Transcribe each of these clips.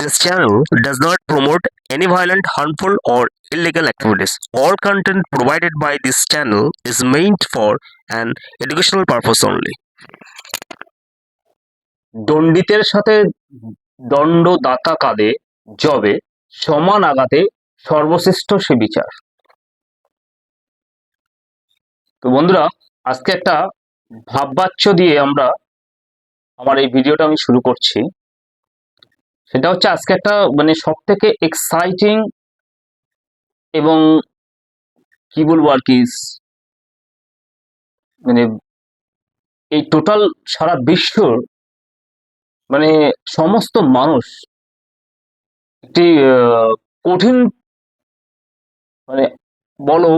This channel does not promote any violent, harmful, or illegal activities. All content provided by this channel is meant for an educational purpose only. দণ্ডিতের সাথে দণ্ডদাতা কাঁধে জবে সমান আঘাতে সর্বশ্রেষ্ঠ সে বিচার তো বন্ধুরা আজকে একটা ভাববাচ্য দিয়ে আমরা আমার এই ভিডিওটা আমি শুরু করছি সেটা হচ্ছে আজকে একটা মানে সব থেকে এক্সাইটিং এবং কি বলব আর কি মানে এই টোটাল সারা বিশ্বর মানে সমস্ত মানুষ একটি কঠিন মানে বলো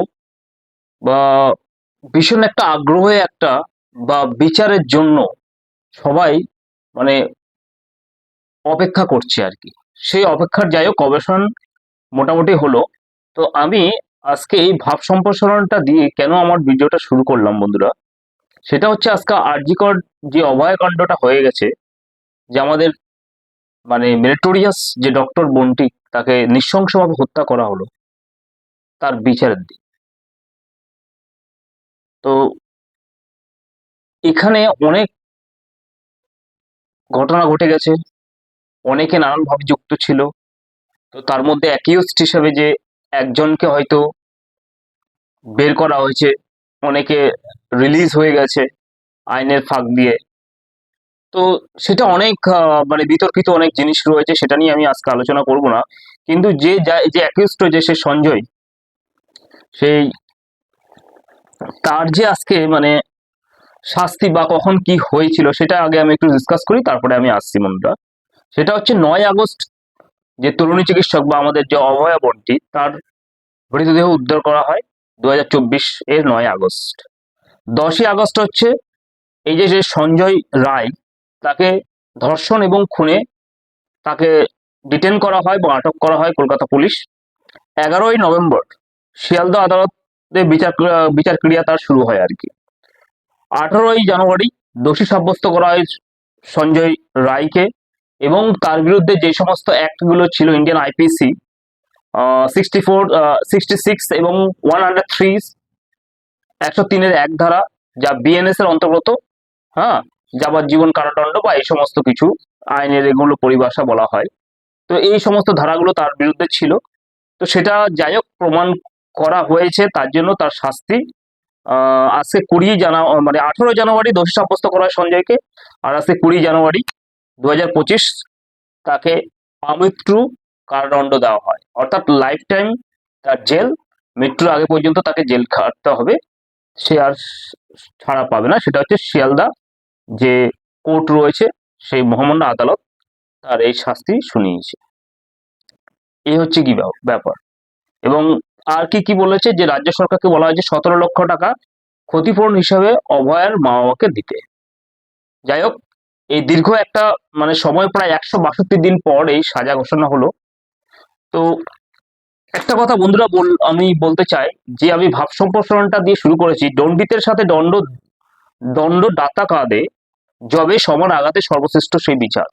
বা ভীষণ একটা আগ্রহে একটা বা বিচারের জন্য সবাই মানে অপেক্ষা করছে আর কি। সেই অপেক্ষার যাই হোক, গবেষণ মোটামুটি হলো। তো আমি আজকে এই ভাব সম্প্রসারণটা দিয়ে কেন আমার ভিডিওটা শুরু করলাম বন্ধুরা, সেটা হচ্ছে আজকে আরজিকর যে অভয়কাণ্ডটা হয়ে গেছে, যে আমাদের মানে মেরিটোরিয়াস যে ডক্টর বন্টি, তাকে নৃশংসভাবে হত্যা করা হলো, তার বিচারের দিন তো এখানে অনেক ঘটনা ঘটে গেছে অনেকে নানানভাবে যুক্ত ছিল। তো তার মধ্যে অ্যাকিউজড হিসেবে যে একজনকে হয়তো বের করা হয়েছে, অনেকে রিলিজ হয়ে গেছে আইনের ফাঁক দিয়ে। তো সেটা অনেক মানে বিতর্কিত অনেক জিনিস রয়েছে, সেটা নিয়ে আমি আজকে আলোচনা করব না। কিন্তু যে যা- যে অ্যাকিউজড হয়েছে সে সঞ্জয়, সেই তার যে আজকে মানে শাস্তি বা কখন কি হয়েছিল, সেটা আগে আমি একটু ডিসকাস করি, তারপরে আমি আসছি মনটা। সেটা হচ্ছে নয় আগস্ট যে তরুণী চিকিৎসক বা আমাদের যে অভয়া বন্টি তার মৃতদেহ উদ্ধার করা হয় দু হাজার চব্বিশ এর নয় আগস্ট। দশই আগস্ট হচ্ছে এই যে যে সঞ্জয় রায়, তাকে ধর্ষণ এবং খুনে তাকে ডিটেন করা হয় বা আটক করা হয় কলকাতা পুলিশ। এগারোই নভেম্বর শিয়ালদা আদালতে বিচার বিচার ক্রিয়া তার শুরু হয় আর কি। আঠারোই জানুয়ারি দোষী সাব্যস্ত করা হয় সঞ্জয় রায়কে। এবং তার বিরুদ্ধে যে সমস্ত অ্যাক্টগুলো ছিল Indian IPC sixty four sixty six এবং ওয়ান হান্ড্রেড থ্রি একশো তিনের এক ধারা, যা বিএনএস এর অন্তর্গত হ্যাঁ যাবজ্জীবন কারাদণ্ড বা এই সমস্ত কিছু আইনের এগুলো পরিভাষা বলা হয়। তো এই সমস্ত ধারাগুলো তার বিরুদ্ধে ছিল। তো সেটা যাই হোক, প্রমাণ করা হয়েছে, তার জন্য তার শাস্তি আজকে কুড়ি জানা মানে আঠারো জানুয়ারি দোষী সাব্যস্ত করা সঞ্জয়কে, আর আজকে কুড়ি জানুয়ারি দু হাজার পঁচিশ তাকে আমৃত্যু কারাদণ্ড দেওয়া হয়। অর্থাৎ লাইফ টাইম তার জেল মৃত্যুর আগে পর্যন্ত তাকে জেল খাটতে হবে। সে আর ছাড়া পাবে না। সেটা হচ্ছে শিয়ালদা যে কোর্ট রয়েছে, সেই মহামান্য আদালত তার এই শাস্তি শুনিয়েছে। এই হচ্ছে কি ব্যাপ- ব্যাপার। এবং আর কি কি বলেছে যে রাজ্য সরকারকে বলা হয়েছে সতেরো লক্ষ টাকা ক্ষতিপূরণ হিসাবে অভয়ের মা বাবাকে দিতে। যাই হোক এই দীর্ঘ একটা মানে সময় প্রায় একশো বাষট্টি দিন পর এই সাজা ঘোষণা হলো। তো একটা কথা বন্ধুরা বল, আমি বলতে চাই যে আমি ভাব সম্প্রসারণটা দিয়ে শুরু করেছি, দণ্ডিতের সাথে দণ্ড দণ্ড দাতা কাঁধে জবে সমান আঘাতে সর্বশ্রেষ্ঠ সেই বিচার।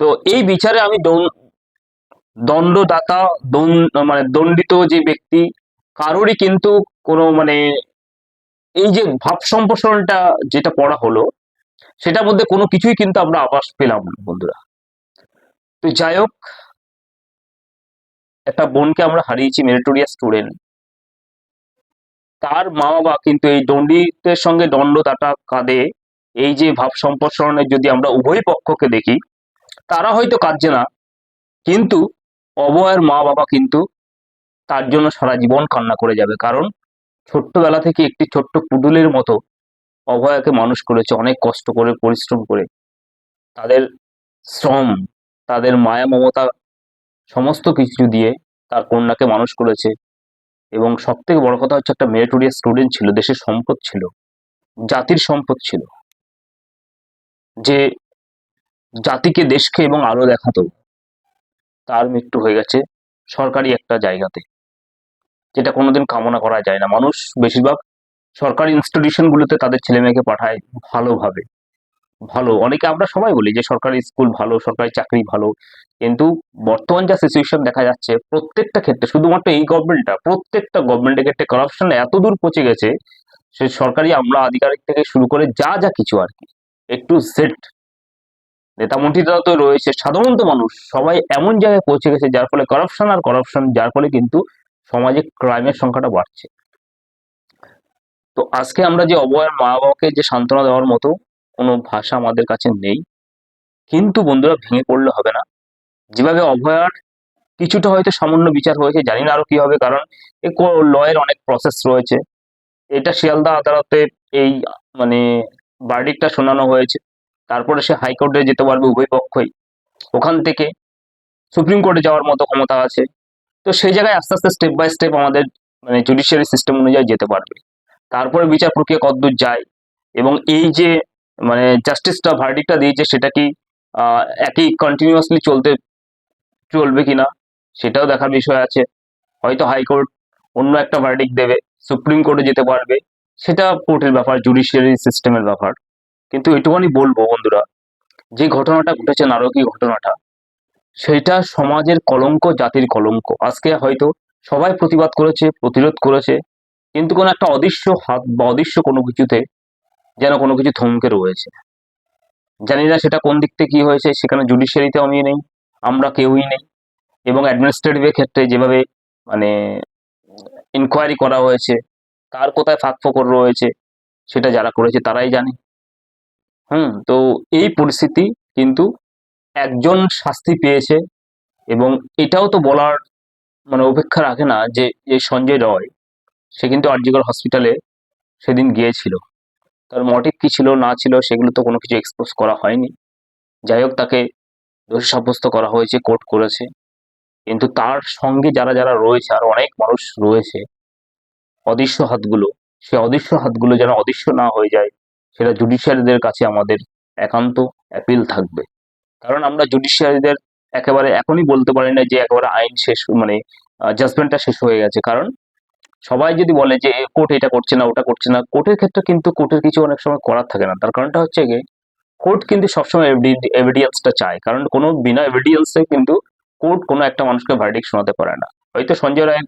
তো এই বিচারে আমি দণ্ডদাতা মানে দণ্ডিত যে ব্যক্তি, কারোরই কিন্তু কোনো মানে এই যে ভাব সম্প্রসারণটা যেটা পড়া হলো সেটার মধ্যে কোনো কিছুই কিন্তু আমরা আভাস পেলাম না, বন্ধুরা। তো যাই হোক, একটা বোনকে আমরা হারিয়েছি, মেরিটোরিয়াস স্টুডেন্ট। তার মা বাবা কিন্তু এই দণ্ডিতের সঙ্গে দণ্ডদাতা কাঁধে এই যে ভাব সম্প্রসারণের যদি আমরা উভয় পক্ষকে দেখি, তারা হয়তো কাঁদছে না, কিন্তু অভয়ের মা বাবা কিন্তু তার জন্য সারা জীবন কান্না করে যাবে। কারণ ছোট্টবেলা থেকে একটি ছোট্ট পুতুলের মতো অভয়াকে মানুষ করেছে, অনেক কষ্ট করে, পরিশ্রম করে। তাদের শ্রম, তাদের মায়া, মমতা সমস্ত কিছু দিয়ে তার কন্যাকে মানুষ করেছে। এবং সব থেকে বড় কথা হচ্ছে, একটা মেরিটোরিয়াস স্টুডেন্ট ছিল, দেশের সম্পদ ছিল, জাতির সম্পদ ছিল, যে জাতিকে দেশকে এবং আলো দেখাতো। তার মৃত্যু হয়ে গেছে সরকারি একটা জায়গাতে, যেটা কোনোদিন কামনা করা যায় না। মানুষ বেশিরভাগ সরকারি ইনস্টিটিউশনগুলোতে তাদের ছেলে মেয়েকে পাঠায় ভালোভাবে। ভালো। অনেকে আমরা সবাই বলি যে সরকারি স্কুল ভালো, সরকারি চাকরি ভালো। কিন্তু বর্তমান যা সিচুয়েশন দেখা যাচ্ছে, প্রত্যেকটা ক্ষেত্রে, শুধুমাত্র এই গভর্নমেন্টটা প্রত্যেকটা গভর্নমেন্টের ক্ষেত্রে করাপশন এত দূর পৌঁছে গেছে, সে সরকারি আমরা আধিকারিক থেকে শুরু করে যা যা কিছু আর কি, একটু সেট নেতামন্ত্রীরা তো রয়েছে, সাধারণত মানুষ, সবাই এমন জায়গায় পৌঁছে গেছে, যার ফলে করাপশন আর করাপশন যার ফলে কিন্তু সমাজে ক্রাইমের সংখ্যাটা বাড়ছে। তো আজকে আমরা যে অবয়ের মা বাবাকে যে সান্ত্বনা দেওয়ার মতো কোনো ভাষা আমাদের কাছে নেই, কিন্তু বন্ধুরা ভেঙে পড়লে হবে না। যেভাবে অভয়ার কিছুটা হয়তো সামান্য বিচার হয়েছে, জানি না আরও কি হবে, কারণ লয়ের অনেক প্রসেস রয়েছে। এটা শিয়ালদা আদালতে এই মানে বার্ডিকটা শোনানো হয়েছে। তারপরে সে হাইকোর্টে যেতে পারবে উভয় পক্ষই। ওখান থেকে সুপ্রিম কোর্টে যাওয়ার মতো ক্ষমতা আছে। তো সেই জায়গায় আস্তে আস্তে স্টেপ বাই স্টেপ আমাদের মানে জুডিশিয়ারি সিস্টেম অনুযায়ী যেতে পারবে। তারপরে বিচার প্রক্রিয়া কতদূর যায়? এবং এই যে মানে জাস্টিসটা ভার্ডিকটা দিয়েছে, সেটা কি একই কন্টিনিউয়াসলি চলতে চলবে কিনা, সেটাও দেখার বিষয় আছে। হয়তো হাইকোর্ট অন্য একটা ভার্ডিক দেবে সুপ্রিম কোর্টে যেতে পারবে, সেটা কোর্টের ব্যাপার জুডিশিয়ারি সিস্টেমের ব্যাপার। কিন্তু এটুকুনি বলব বন্ধুরা, যে ঘটনাটা ঘটেছে, নারকীয় ঘটনাটা, সেটা সমাজের কলঙ্ক, জাতির কলঙ্ক। আজকে হয়তো সবাই প্রতিবাদ করেছে, প্রতিরোধ করেছে কিন্তু কোনো একটা অদৃশ্য হাত বা অদৃশ্য কোনো কিছুতে যেন কোনো কিছু থমকে রয়েছে। জানি না সেটা কোন দিক থেকে কি হয়েছে, সেখানে জুডিশিয়ারিতে আমি নেই, আমরা কেউই নেই এবং অ্যাডমিনিস্ট্রেটিভের ক্ষেত্রে যেভাবে মানে ইনকোয়ারি করা হয়েছে, কার কোথায় ফাঁক ফোকর রয়েছে, সেটা যারা করেছে তারাই জানে। হুম, তো এই পরিস্থিতি কিন্তু একজন শাস্তি পেয়েছে এবং এটাও তো বলার মানে অপেক্ষা রাখে না যে এই সঞ্জয় রয় সে কিন্তু আরজিগর হসপিটালে সেদিন গিয়েছিল। তার মোটিভ কি ছিল, না ছিল, সেগুলো তো কোনো কিছু এক্সপোজ করা হয়নি। যাই হোক, তাকে দোষী সাব্যস্ত করা হয়েছে, কোর্ট করেছে। কিন্তু তার সঙ্গে যারা যারা রয়েছে, আর অনেক মানুষ রয়েছে, অদৃশ্য হাতগুলো, সে অদৃশ্য হাতগুলো যেন অদৃশ্য না হয়ে যায়, সেটা জুডিশিয়ারিদের কাছে আমাদের একান্ত অ্যাপিল থাকবে। কারণ আমরা জুডিশিয়ারিদের একেবারে এখনই বলতে পারি না যে একেবারে আইন শেষ মানে জাজমেন্টটা শেষ হয়ে গেছে। কারণ সবাই যদি বলে যে কোর্ট এটা করছে না, ওটা করছে না, কোর্টের ক্ষেত্রে কিন্তু কোর্টের কিছু অনেক সময় করার থাকে না। তার কারণটা হচ্ছে গিয়ে, কোর্ট কিন্তু সবসময় এভিডিয়েন্সটা চায়। কারণ কোনো বিনা এভিডিয়েন্সে কিন্তু কোর্ট কোনো একটা মানুষকে ভার্ডিক শোনাতে পারে না। হয়তো সঞ্জয় রায়ের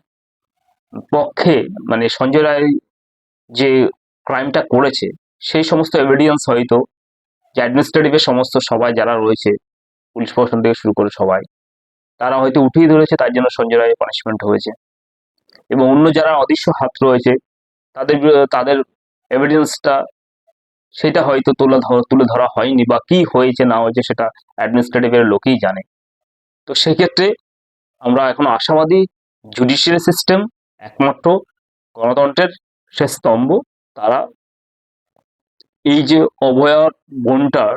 পক্ষে মানে সঞ্জয় রায় যে ক্রাইমটা করেছে, সেই সমস্ত এভিডিয়েন্স হয়তো যে অ্যাডমিনিস্ট্রেটিভের সমস্ত সবাই যারা রয়েছে পুলিশ প্রশাসন থেকে শুরু করে সবাই, তারা হয়তো উঠিয়ে ধরেছে, তার জন্য সঞ্জয় রায়ের পানিশমেন্ট হয়েছে। এবং অন্য যারা অদৃশ্য হাত রয়েছে, তাদের তাদের এভিডেন্সটা সেটা হয়তো তুলে তুলে ধরা হয়নি বা কি হয়েছে না হয়েছে সেটা অ্যাডমিনিস্ট্রেটিভের লোকেই জানে। তো সেক্ষেত্রে আমরা এখন আশাবাদী জুডিশিয়ারি সিস্টেম একমাত্র গণতন্ত্রের শেষ স্তম্ভ, তারা এই যে অভয়ার বোনটার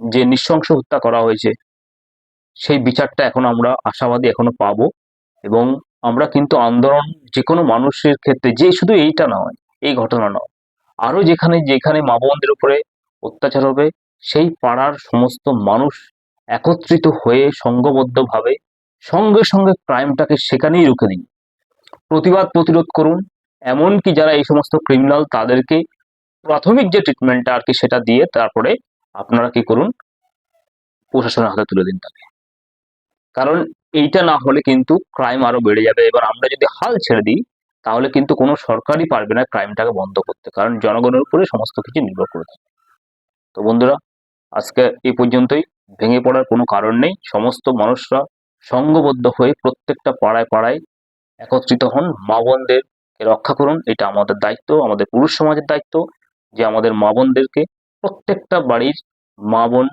যে নৃশংস হত্যা করা হয়েছে, সেই বিচারটা এখন আমরা আশাবাদী এখনও পাবো এবং আমরা কিন্তু আন্দোলন যে কোনো মানুষের ক্ষেত্রে যে শুধু এইটা নয়, এই ঘটনা নয়। আরও যেখানে যেখানে মা বোনদের উপরে অত্যাচার হবে, সেই পাড়ার সমস্ত মানুষ একত্রিত হয়ে সংঘবদ্ধভাবে সঙ্গে সঙ্গে ক্রাইমটাকে সেখানেই রুখে দিন। প্রতিবাদ প্রতিরোধ করুন, এমনকি যারা এই সমস্ত ক্রিমিনাল তাদেরকে প্রাথমিক যে ট্রিটমেন্টটা আর কি সেটা দিয়ে তারপরে আপনারা কি করুন, প্রশাসনের হাতে তুলে দিন তাকে। কারণ এইটা না হলে কিন্তু ক্রাইম আরও বেড়ে যাবে। এবার আমরা যদি হাল ছেড়ে দিই, তাহলে কিন্তু কোনো সরকারই পারবে না ক্রাইমটাকে বন্ধ করতে। কারণ জনগণের উপরে সমস্ত কিছু নির্ভর করে থাকে। তো বন্ধুরা, আজকে এই পর্যন্তই। ভেঙে পড়ার কোনো কারণ নেই। সমস্ত মানুষরা সংঘবদ্ধ হয়ে প্রত্যেকটা পাড়ায় পাড়ায় একত্রিত হন। মা বোনদেরকে রক্ষা করুন। এটা আমাদের দায়িত্ব, আমাদের পুরুষ সমাজের দায়িত্ব যে আমাদের মা বোনদেরকে প্রত্যেকটা বাড়ির মা বোন,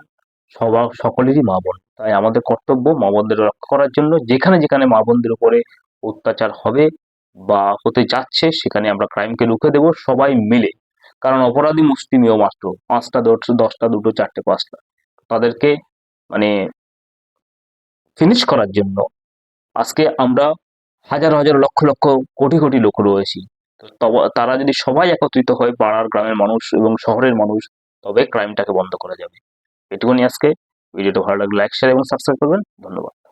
সবার, সকলেরই মা বোন। তাই আমাদের কর্তব্য মা বোনদের রক্ষা করার জন্য যেখানে যেখানে মা বোনদের উপরে অত্যাচার হবে বা হতে যাচ্ছে, সেখানে আমরা ক্রাইমকে রুখে দেব সবাই মিলে। কারণ অপরাধী মুষ্টিমেয় মাত্র, পাঁচটা, দশ, দশটা, দুটো, চারটে, পাঁচটা। তাদেরকে মানে ফিনিশ করার জন্য আজকে আমরা হাজার হাজার, লক্ষ লক্ষ, কোটি কোটি লোক রয়েছি। তারা যদি সবাই একত্রিত হয় পাড়ার গ্রামের মানুষ এবং শহরের মানুষ, তবে ক্রাইমটাকে বন্ধ করা যাবে। এটুকুনি আজকে। ভিডিওটা ভালো লাগলে লাইক শেয়ার এবং সাবস্ক্রাইব করবেন। ধন্যবাদ।